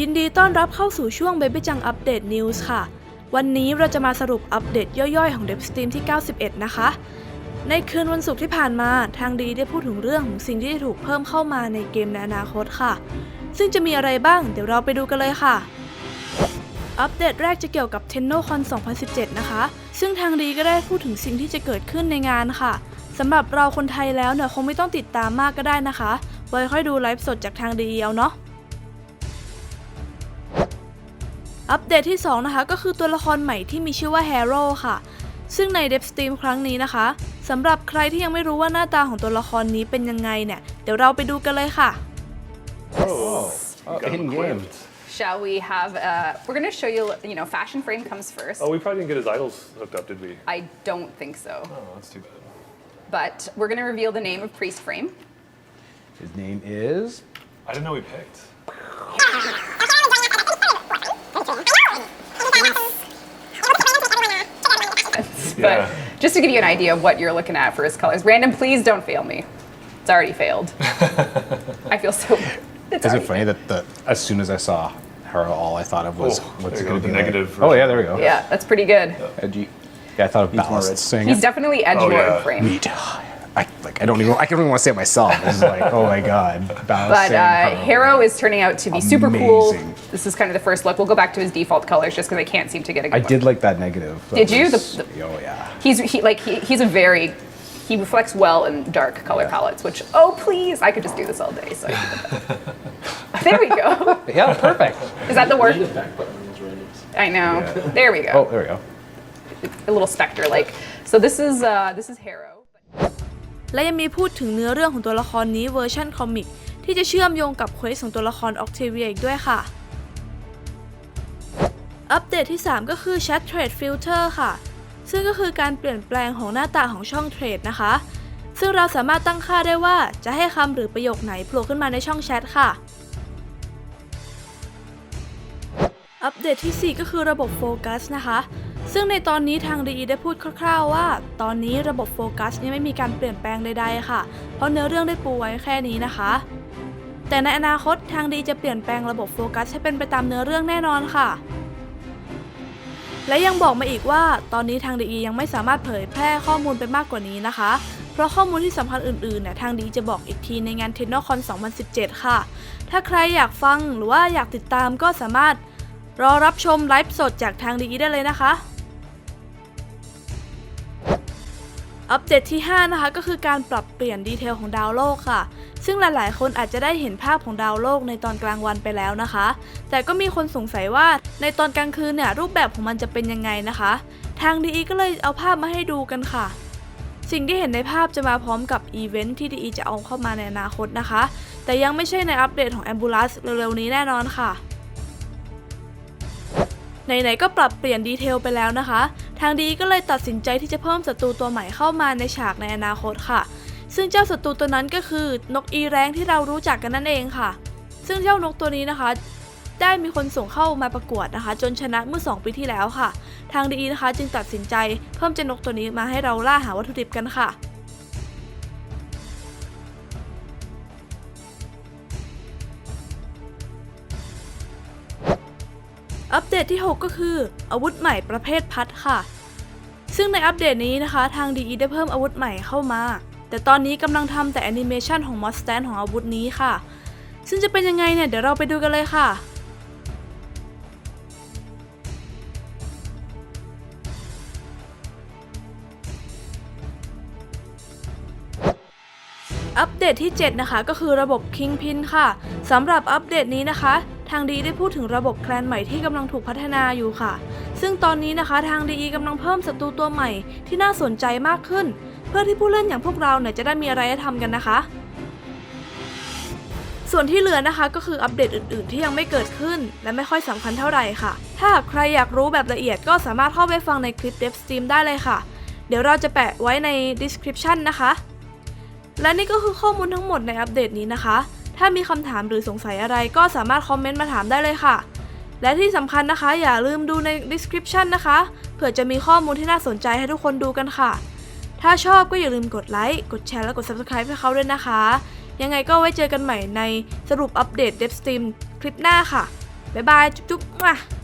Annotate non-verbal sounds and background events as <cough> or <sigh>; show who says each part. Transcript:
Speaker 1: ยินดีต้อนรับเข้าสู่ช่วง Baby จังอัปเดตนิวส์ค่ะ วันนี้เราจะมาสรุปอัปเดตย่อยๆ ของ d e v s t e a m ที่ 91 นะคะ ในคืนวันศุกร์ที่ผ่านมาทางดีได้พูดถึงเรื่องของสิ่งที่จะถูกเพิ่มเข้ามาในเกมในอนาคตค่ะ ซึ่งจะมีอะไรบ้างเดี๋ยวเราไปดูกันเลยค่ะ อัปเดตแรกจะเกี่ยวกับ TennoCon 2017 นะคะ ซึ่งทางดีก็ได้พูดถึงสิ่งที่จะเกิดขึ้นในงานค่ะสำหรับเราคนไทยแล้วเนี่ยคงไม่ต้องติดตามมากก็ได้นะคะไว้ค่อยดูไลฟ์สดจากทางดีเอาเนาะ อัปเดตที่ 2 นะคะ ก็คือตัวละครใหม่ที่มีชื่อว่า Hero ค่ะ ซึ่งใน d e v s t e a m ครั้งนี้นะคะสำหรับใครที่ยังไม่รู้ว่าหน้าตาของตัวละครนี้เป็นยังไงเนี่ย เดี๋ยวเราไปดูกันเลยค่ะ
Speaker 2: Oh, oh hidden game.
Speaker 3: Shall we have? Uh, we're going to show you. You know, fashion frame comes first.
Speaker 2: Oh, we probably didn't get his idols hooked up, did we?
Speaker 3: I don't think so.
Speaker 2: Oh, that's too bad.
Speaker 3: But we're going to reveal the name of priest frame.
Speaker 4: His name is.
Speaker 2: I didn't know we picked. <laughs>
Speaker 3: But
Speaker 2: Yeah.
Speaker 3: just to give you an idea of what you're looking at for his colors, random, please don't fail me. It's already failed. <laughs> I feel so. It's
Speaker 4: Is it
Speaker 3: already
Speaker 4: funny that the as soon as I saw her, all I thought of was
Speaker 2: Oh,
Speaker 4: what's it going to be
Speaker 2: negative
Speaker 4: Like? Oh yeah, there we go.
Speaker 3: Yeah, that's pretty good.
Speaker 4: Edgy. Yeah, I thought of
Speaker 5: He's more
Speaker 4: ballast saying
Speaker 3: He's definitely edge lord
Speaker 2: yeah.
Speaker 3: frame.
Speaker 4: Meat. I like. I don't even. I can't even want to say it myself. It's like, oh my god, ballast.
Speaker 3: But
Speaker 4: saying
Speaker 3: uh. Harrow is turning out to be super cool. This is kind of the first look. We'll go back to his default colors just because I can't seem to get a good
Speaker 4: I
Speaker 3: one.
Speaker 4: did like that negative. That
Speaker 3: Did you?
Speaker 4: was-
Speaker 3: The-
Speaker 4: oh yeah.
Speaker 3: He's he, like he, he's a very he reflects well in dark color
Speaker 4: Yeah.
Speaker 3: palettes. Which oh please, I could just do this all day. So I can that. <laughs> there we go. <laughs>
Speaker 4: Yeah, perfect.
Speaker 3: Is that the word?
Speaker 5: Need a back button on those randoms.
Speaker 3: I know. There we go.
Speaker 4: Oh, there we go.
Speaker 3: A little specter like. So this is uh, this is Harrow.
Speaker 1: และยังมีพูดถึงเนื้อเรื่องของตัวละครนี้เวอร์ชั่นคอมิกที่จะเชื่อมโยงกับเควสของตัวละครออกเทเวียอีกด้วยค่ะ อัปเดตที่ 3 ก็คือ Chat Trade Filter ค่ะ ซึ่งก็คือการเปลี่ยนแปลงของหน้าตาของช่องเทรดนะคะ ซึ่งเราสามารถตั้งค่าได้ว่าจะให้คำหรือประโยคไหนโผล่ขึ้นมาในช่องแชทค่ะ อัปเดตทีสี่4 ก็คือระบบโฟกัสนะคะ ซึ่งในตอนนี้ทาง DE ได้พูดคร่าวๆว่า ตอนนี้ระบบโฟกัสยังไม่มีการเปลี่ยนแปลงใดๆค่ะ เพราะเนื้อเรื่องได้ปูไว้แค่นี้นะคะ แต่ในอนาคตทาง DE จะเปลี่ยนแปลงระบบโฟกัสให้เป็นไปตามเนื้อเรื่องแน่นอนค่ะ และยังบอกมาอีกว่า ตอนนี้ทาง DE ยังไม่สามารถเผยแพร่ข้อมูลไปมากกว่านี้นะคะ เพราะข้อมูลที่สำคัญอื่นๆเนี่ยทาง DE จะบอกอีกทีในงาน TennoCon 2017 ค่ะ ถ้าใครอยากฟังหรือว่าอยากติดตามก็สามารถรอรับชมไลฟ์สดจากทาง DE ได้เลยนะคะ อัปเดตที่ 5 นะคะ ก็คือการปรับเปลี่ยนดีเทลของดาวโลกค่ะ ซึ่งหลาย ๆ คนอาจจะได้เห็นภาพของดาวโลกในตอนกลางวันไปแล้วนะคะ แต่ก็มีคนสงสัยว่าในตอนกลางคืนเนี่ยรูปแบบของมันจะเป็นยังไงนะคะ ทาง DE ก็เลยเอาภาพมาให้ดูกันค่ะ สิ่งที่เห็นในภาพจะมาพร้อมกับอีเวนท์ที่ DE จะเอาเข้ามาในอนาคตนะคะ แต่ยังไม่ใช่ในอัปเดตของ Ambulance เร็ว ๆ นี้แน่นอนค่ะ ไหนๆก็ปรับเปลี่ยนดีเทลไปแล้วนะคะ ทางดีก็เลยตัดสินใจที่จะเพิ่มศัตรูตัวใหม่เข้ามาในฉากในอนาคตค่ะ ซึ่งเจ้าศัตรูตัวนั้นก็คือนกอีแรงที่เรารู้จักกันนั่นเองค่ะ ซึ่งเจ้านกตัวนี้นะคะ ได้มีคนส่งเข้ามาประกวดนะคะ จนชนะเมื่อ 2 ปีที่แล้วค่ะ ทางดีนะคะ จึงตัดสินใจเพิ่มเจ้านกตัวนี้มาให้เราล่าหาวัตถุดิบกันค่ะ อัปเดตที่ 6 ก็คือ อาวุธใหม่ประเภทพัดค่ะ ซึ่งในอัปเดตนี้นะคะ ทาง DE ได้เพิ่มอาวุธใหม่เข้ามา แต่ตอนนี้กำลังทำแต่แอนิเมชันของมอสแตนของอาวุธนี้ค่ะ ซึ่งจะเป็นยังไงเนี่ย เดี๋ยวเราไปดูกันเลยค่ะอัปเดตที่ 7 นะคะ ก็คือระบบ Kingpin ค่ะสำหรับอัปเดตนี้นะคะ ทางดีได้พูดถึงระบบแคลนใหม่ที่กำลังถูกพัฒนาอยู่ค่ะ ซึ่งตอนนี้นะคะทางดีกำลังเพิ่มศัตรูตัวใหม่ที่น่าสนใจมากขึ้น เพื่อที่ผู้เล่นอย่างพวกเราเนี่ยจะได้มีอะไรให้ทำกันนะคะ ส่วนที่เหลือนะคะก็คืออัปเดตอื่น ๆ ที่ยังไม่เกิดขึ้น และไม่ค่อยสำคัญเท่าไหร่ค่ะ ถ้าหากใครอยากรู้แบบละเอียดก็สามารถเข้าไปฟังในคลิป Dev Stream ได้เลยค่ะ เดี๋ยวเราจะแปะไว้ใน description นะคะและนี่ก็คือข้อมูลทั้งหมดในอัปเดตนี้นะคะ ถ้ามีคำถามหรือสงสัยอะไรก็สามารถคอมเมนต์มาถามได้เลยค่ะ และที่สำคัญนะคะ อย่าลืมดูใน description นะคะ เผื่อจะมีข้อมูลที่น่าสนใจให้ทุกคนดูกันค่ะ ถ้าชอบก็อย่าลืมกดไลค์ กดแชร์ และกด subscribe ให้เขาด้วยนะคะ ยังไงก็ไว้เจอกันใหม่ในสรุปอัปเดต Dev Stream คลิปหน้าค่ะ บ๊ายบาย จุ๊บๆ